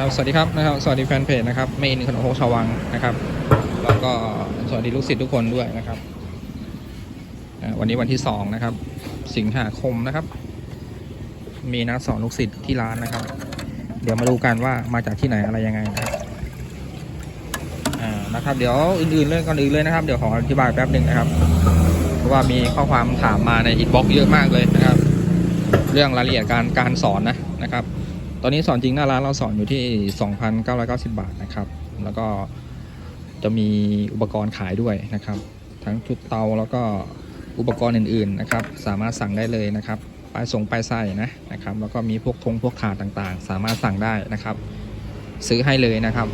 ครับสวัสดีครับนะครับ สวัสดีแฟนเพจนะครับเมนขนมโคกชาววังนะครับ แล้วก็สวัสดีลูกศิษย์ทุกคนด้วยนะครับวันนี้วันที่สองนะครับ สิงหาคมนะครับ มีนัดสอนลูกศิษย์ที่ร้านนะครับ เดี๋ยวมาดูกันว่ามาจากที่ไหนอะไรยังไงนะครับนะครับ เดี๋ยวอื่นๆเรื่องก่อนอื่นเลยนะครับ เดี๋ยวขออธิบายแป๊บหนึ่งนะครับ เพราะว่ามีข้อความถามมาในอินบ็อกซ์เยอะมากเลยนะครับ เรื่องรายละเอียดการการสอนนะนะครับ ตอนนี้สอนจริงหน้าร้านเราสอนอยู่ที่ 2,990 บาทนะครับ แล้วก็จะมีอุปกรณ์ขายด้วยนะครับ ทั้งชุดเตาแล้วก็อุปกรณ์อื่นๆนะครับ สามารถสั่งได้เลยนะครับปลายส่งปลายไส้นะนะครับ แล้วก็มีพวกธงพวกถาดต่างๆ สามารถสั่งได้นะครับ ซื้อให้เลยนะครับ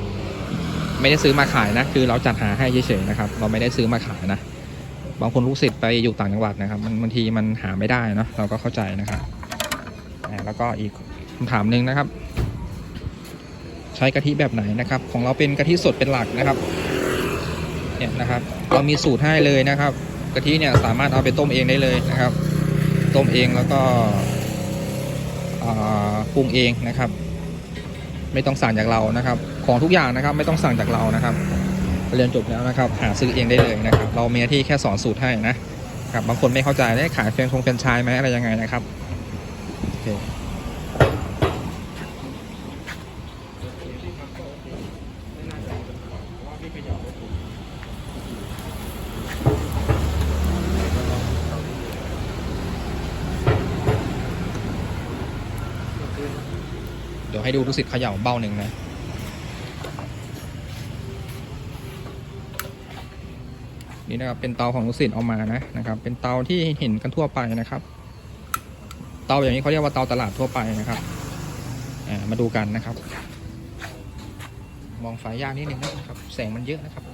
ไม่ได้ซื้อมาขายนะ คือเราจัดหาให้เฉยๆนะครับ เราไม่ได้ซื้อมาขายนะ บางคนลูกศิษย์ไปอยู่ต่างจังหวัดนะครับ มันบางทีมันหาไม่ได้เนอะเราก็เข้าใจนะครับแล้วก็อีก คำถามหนึ่งนะครับ ใช้กะทิแบบไหนนะครับ ของเราเป็นกะทิสดเป็นหลักนะครับเนี่ยนะครับ เรามีสูตรให้เลยนะครับกะทิเนี่ยสามารถเอาไปต้มเองได้เลยนะครับ ต้มเองแล้วก็ปรุงเองนะครับ ไม่ต้องสั่งจากเรานะครับ ของทุกอย่างนะครับ ไม่ต้องสั่งจากเรานะครับเรียนจบแล้วนะครับ หาซื้อเองได้เลยนะครับ เราเมีหน้าที่แค่สอนสูตรให้นะครับ บางคนไม่เข้าใจได้ขายเฟรนชงเฟรนชายไหมอะไรยังไงนะครับโอเคเให้ดูลูกศิษย์เขย่าเบ้าหนึ่งนะนี่นะครับเป็นเตาของลูกศิษย์เอามานะนะครับ เป็นเตาที่เห็นกันทั่วไปนะครับ เตาอย่างนี้เขาเรียกว่าเตาตลาดทั่วไปนะครับมาดูกันนะครับ มองไฟยากนิดนึงนะครับ แสงมันเยอะนะครับ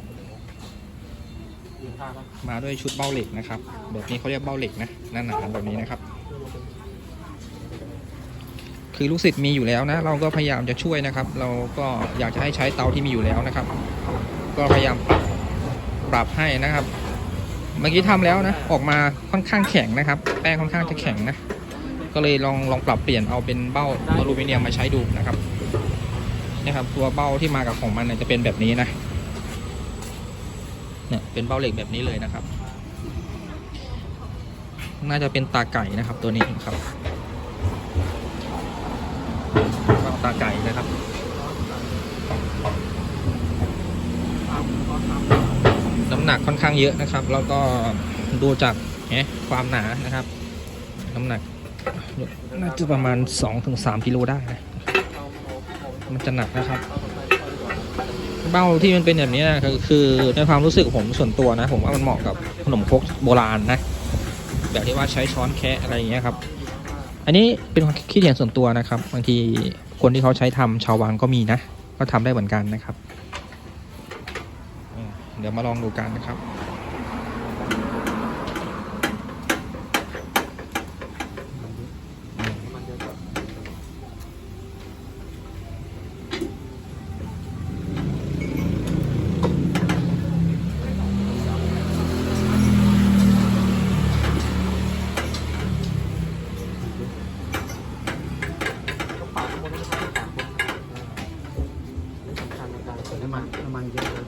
มาด้วยชุดเบ้าเหล็กนะครับ แบบนี้เขาเรียกเบ้าเหล็กนะนั่นหนาแบบนี้นะครับ คือลูกศิษย์มีอยู่แล้วนะ เราก็พยายามจะช่วยนะครับ เราก็อยากจะให้ใช้เตาที่มีอยู่แล้วนะครับ ก็พยายามปรับปรับให้นะครับ เมื่อกี้ทำแล้วนะ ออกมาค่อนข้างแข็งนะครับ แป้งค่อนข้างจะแข็งนะ ก็เลยลองลองปรับเปลี่ยนเอาเป็นเบ้าอลูมิเนียมมาใช้ดูนะครับนี่ครับ ตัวเบ้าที่มากับของมันจะเป็นแบบนี้นะ เนี่ยเป็นเบ้าเหล็กแบบนี้เลยนะครับ น่าจะเป็นตาไก่นะครับตัวนี้ครับ เบ้าตาไก่นะครับน้ำหนักค่อนข้างเยอะนะครับ แล้วก็ดูจากเนี่ยความหนานะครับ น้ำหนักน่าจะประมาณ 2-3กิโลได้นะมันจะหนักนะครับ เบ้าที่มันเป็นแบบนี้นะคือคือในความรู้สึกผมส่วนตัวนะ ผมว่ามันเหมาะกับขนมครกโบราณนะ แบบที่ว่าใช้ช้อนแคะอะไรอย่างเงี้ยครับ อันนี้เป็นความคิดเห็นส่วนตัวนะครับ บางทีคนที่เขาใช้ทำชาววังก็มีนะ ก็ทำได้เหมือนกันนะครับ เดี๋ยวมาลองดูกันนะครับ น้ำมันน้ำมันเยอะเลย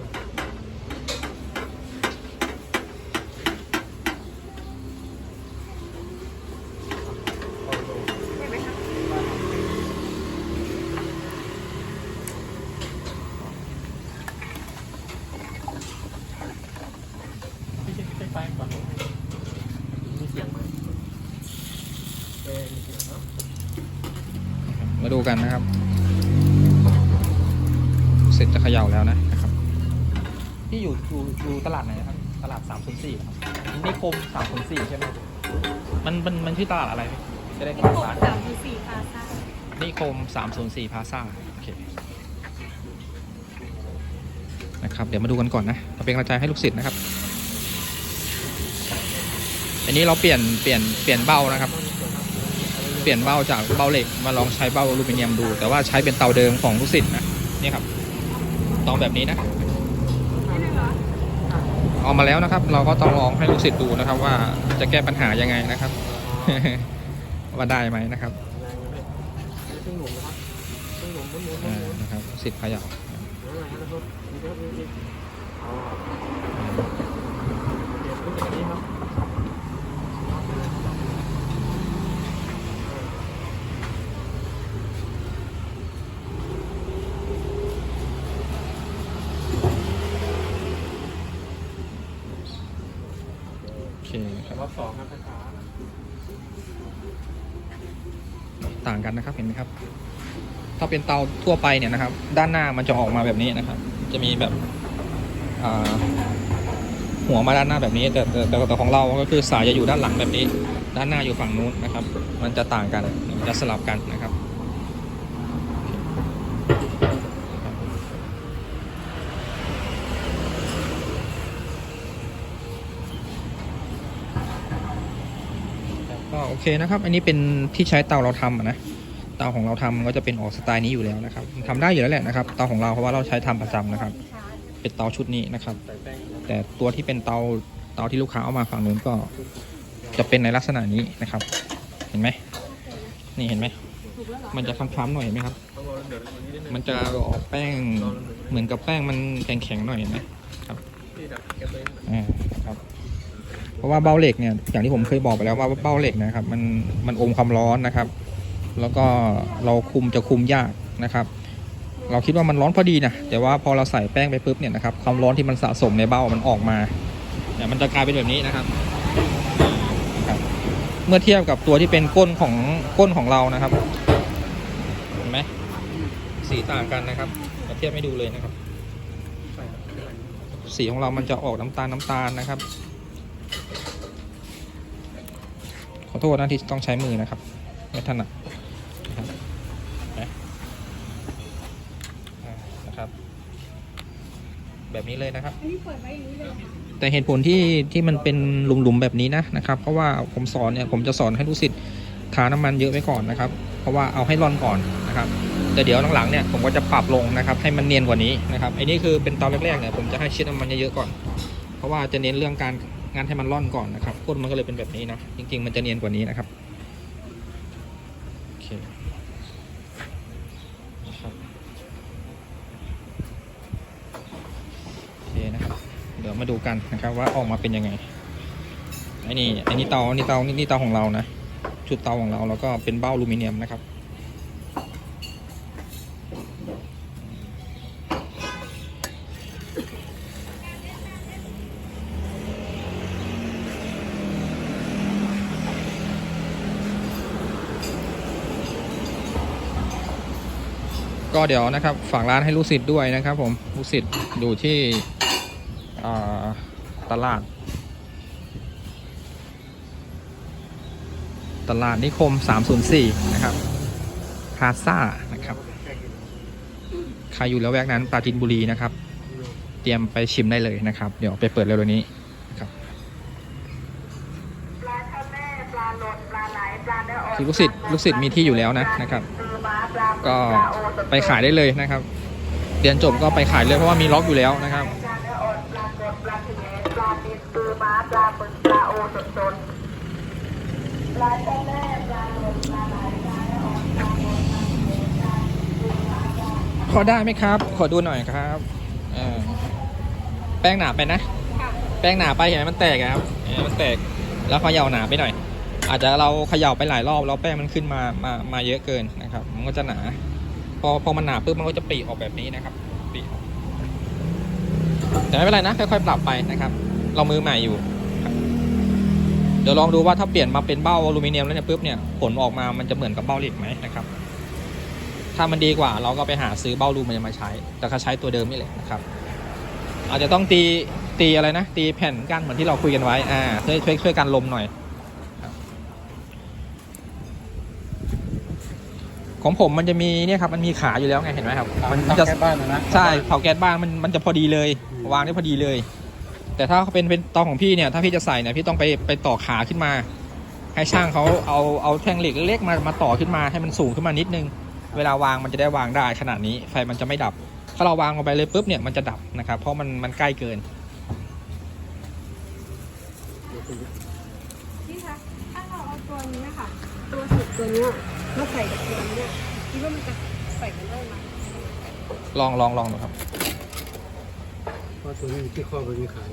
ไปก่อนมีเสียงไหมเออมีเสียงเนาะ มาดูกันนะครับ เสร็จจะเขย่าแล้วนะนะครับ ที่อยู่อยู่อยู่ตลาดไหนครับ ตลาด3 0 4ครับนิคม3 0 4ใช่ไหมมันมันมันชื่อตลาดอะไรจะได้นิตามคมร้านสามถึงสี่พาซ่านิคม304พาซ่าโอเคนะครับ เดี๋ยวมาดูกันก่อนนะเราเป็นกำลังใจให้ลูกศิษย์นะครับ อันนี้เราเปลี่ยนเปลี่ยนเปลี่ยนเบ้านะครับ เปลี่ยนเบ้าจากเบ้าเหล็กมาลองใช้เบ้าอลูมิเนียมดู แต่ว่าใช้เป็นเตาเดิมของลูกศิษย์นะนี่ครับเตาแบบนี้นะเอามาแล้วนะครับ เราก็ต้องลองให้ลูกศิษย์ดูนะครับ ว่าจะแก้ปัญหายังไงนะครับ ว่าได้ไหมนะครับแรงไหมเครื่องหนุนนะครับเครื่องหนุนหมุนหมุนหมุน อ่า นะครับสิบเขย่า เออนะครับนี่ครับนี่อ๋อเดี๋ยวขึ้นจากนี้ครับ โอเคค รอบสองครับช้าต่างกันนะครับเห็นไหมครับ ถ้าเป็นเตาทั่วไปเนี่ยนะครับ ด้านหน้ามันจะออกมาแบบนี้นะครับ จะมีแบบหัวมาด้านหน้าแบบนี้ แต่แต่แต่แต่ของเราก็คือสายจะอยู่ด้านหลังแบบนี้ ด้านหน้าอยู่ฝั่งนู้นนะครับ มันจะต่างกันมันจะสลับกันนะครับ ก็ โอเคนะครับ อันนี้เป็นที่ใช้เตาเราทำนะเตาของเราทำมันก็จะเป็นออกสไตล์นี้อยู่แล้วนะครับทำได้อยู่แล้วแหละนะครับเตาของเราเพราะว่าเราใช้ทำประจำนะครับ เป็นเตาชุดนี้นะครับ แต่ตัวที่เป็นเตาเตาที่ลูกค้าเอามาฝั่งนู้นก็จะเป็นในลักษณะนี้นะครับ เห็นไหมนี่เห็นไหมมันจะคล้ำๆหน่อยเห็นไหมครับ มันจะออกแป้งเหมือนกับแป้งมันแข็งๆหน่อยเห็นไหมที่ดับอ่าครับ เพราะว่าเบ้าเหล็กเนี่ยอย่างที่ผมเคยบอกไปแล้วว่าเบ้าเหล็กนะครับ มันมันอมความร้อนนะครับ แล้วก็เราคุมจะคุมยากนะครับ เราคิดว่ามันร้อนพอดีนะแต่ว่าพอเราใส่แป้งไปปุ๊บเนี่ยนะครับความร้อนที่มันสะสมในเบ้ามันออกมาเนี่ยมันจะกลายเป็นแบบนี้นะครับเมื่อเทียบกับตัวที่เป็นก้นของก้นของเรานะครับเห็นไหมสีต่างกันนะครับมาเทียบให้ดูเลยนะครับส่ครับสีของเรามันจะออกน้ำตาลน้ำตาลนะครับ ขอโทษนะที่ต้องใช้มือนะครับ ไม่ถนัดนะครับ แบบนี้เลยนะครับ แต่เหตุผลที่ที่มันเป็นหลุมๆแบบนี้นะนะครับ เพราะว่าผมสอนเนี่ยผมจะสอนให้ลูกศิษย์ทาน้ำมันเยอะไว้ก่อนนะครับ เพราะว่าเอาให้ร่อนก่อนนะครับแต่เดี๋ยวหลังๆเนี่ยผมก็จะปรับลงนะครับ ให้มันเนียนกว่านี้นะครับไอ้นี่คือเป็นตอนแรกๆเนี่ยผมจะให้เช็ดน้ำมันเยอะๆก่อน เพราะว่าจะเน้นเรื่องการ งานให้มันร่อนก่อนนะครับก้นมันก็เลยเป็นแบบนี้นะจริง ๆ มันจะเนียนกว่านี้นะครับโอเคนะครับโอเคนะครับ เดี๋ยวมาดูกันนะครับว่าออกมาเป็นยังไงไอ้นี่ไอ้นี่เตานี่เตานี่นี่เตาของเรานะชุดเตาของเราแล้วก็เป็นเบ้าอลูมิเนียมนะครับ ก็เดี๋ยวนะครับฝากร้านให้ลูกศิษย์ด้วยนะครับ ผมลูกศิษย์อยู่ที่อ่าตลาด ตลาดนิคม 304 นะครับพาซ่านะครับ ใครอยู่แล้วแวกนั้นปราจินบุรีนะครับ เตรียมไปชิมได้เลยนะครับ เดี๋ยวไปเปิดเร็วๆนี้นะครับปลาทะเลปลาหลดปลาไหลปลาเนื้ออ่อนคือลูกศิษย์ลูกศิษย์มีที่อยู่แล้วนะนะครับ ก็ไปขายได้เลยนะครับ เรียนจบก็ไปขายเลยเพราะว่ามีล็อกอยู่แล้วนะครับปลาเนื้อได้ไหมครับ ขอดูหน่อยครับเออแป้งหนาไปนะ แป้งหนาไปเห็นไหมมันแตกครับเห็นไหมมันแตก แล้วเขย่าหนาไปหน่อย อาจจะเราเขย่าไปหลายรอบแล้วแป้งมันขึ้นมามามาเยอะเกินนะครับ มันก็จะหนา พอพอมันหนาปุ๊บมันก็จะปรีออกแบบนี้นะครับปรีออกแต่ไม่เป็นไรนะค่อยๆปรับไปนะครับ เรามือใหม่อยู่เดี๋ยวลองดูว่าถ้าเปลี่ยนมาเป็นเบ้าอลูมิเนียมแล้วเนี่ยปุ๊บเนี่ยผลออกมามันจะเหมือนกับเบ้าเหล็กไหมนะครับ ถ้ามันดีกว่าเราก็ไปหาซื้อเบ้าลูมิเนียมมาใช้ แต่ก็ใช้ตัวเดิมนี่แหละนะครับ อาจจะต้องตีตีอะไรนะ ตีแผ่นกันเหมือนที่เราคุยกันไว้อ่าช่วยช่วยช่วยกันลมหน่อย ของผมมันจะมีเนี่ยครับมันมีขาอยู่แล้วไงเห็นไหมครับ มันมันจะจะแค่บ้านนะนะใช่เผาแก๊สบ้านมันมันจะพอดีเลย วางได้พอดีเลย แต่ถ้าเป็นเป็นเตาของพี่เนี่ยถ้าพี่จะใส่เนี่ยพี่ต้องไปไปต่อขาขึ้นมา ให้ช่างเขาเอาเอาแท่งเหล็กเล็กๆมามาต่อขึ้นมาให้มันสูงขึ้นมานิดนึง เวลาวางมันจะได้วางได้ขนาดนี้ไฟมันจะไม่ดับ ถ้าเราวางลงไปเลยปุ๊บเนี่ยมันจะดับนะครับ เพราะมันมันใกล้เกิน พี่คะถ้าเราเอาตัวนี้ค่ะ ตัวสุดตัวเนี้ยมาใส่กับตัวเนี้ยคิดว่ามันจะใส่กันได้ไหมลองลองลองดูครับ เพราะตัวนี้ที่ข้อมันมีขาย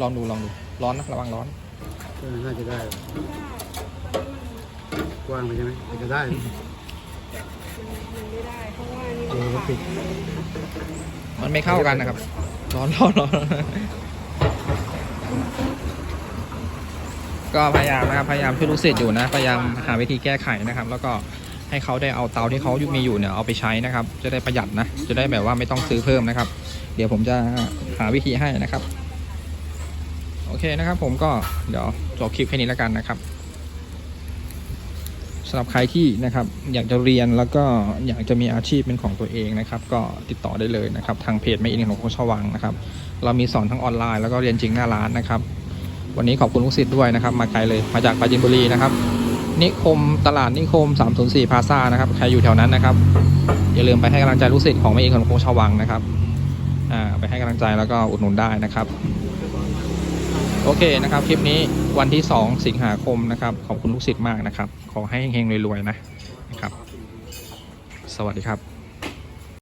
ลองดูลองดู ร้อนนะระวังร้อน เออน่าจะได้กว้างไปใช่ไหมอาจจะได้มันไม่ได้เพราะว่านี่เออมันติดมันไม่เข้ากันนะครับ ร้อนร้อนร้อน ก็พยายามนะครับพยายามช่วยลูกศิษย์อยู่นะพยายามหาวิธีแก้ไขนะครับ แล้วก็ให้เขาได้เอาเตาที่เขามีอยู่เนี่ยเอาไปใช้นะครับ จะได้ประหยัดนะ จะได้แบบว่าไม่ต้องซื้อเพิ่มนะครับ เดี๋ยวผมจะหาวิธีให้นะครับ โอเคนะครับ ผมก็เดี๋ยวจบคลิปแค่นี้แล้วกันนะครับสำหรับใครที่นะครับอยากจะเรียนแล้วก็อยากจะมีอาชีพเป็นของตัวเองนะครับ ก็ติดต่อได้เลยนะครับ ทางเพจไม่อินของโคชวังนะครับ เรามีสอนทั้งออนไลน์แล้วก็เรียนจริงหน้าร้านนะครับ วันนี้ขอบคุณลูกศิษย์ด้วยนะครับ มาไกลเลยมาจากปราจีนบุรีนะครับ นิคมตลาดนิคม 304 พาซ่านะครับใครอยู่แถวนั้นนะครับ อย่าลืมไปให้กำลังใจลูกศิษย์ของไม่อินของโคชวังนะครับอ่าไปให้กำลังใจแล้วก็อุดหนุนได้นะครับ โอเคนะครับ คลิปนี้วันที่ 2 สิงหาคมนะครับ ขอบคุณลูกศิษย์มากนะครับ ขอให้เฮงๆรวยๆนะนะครับ สวัสดีครับ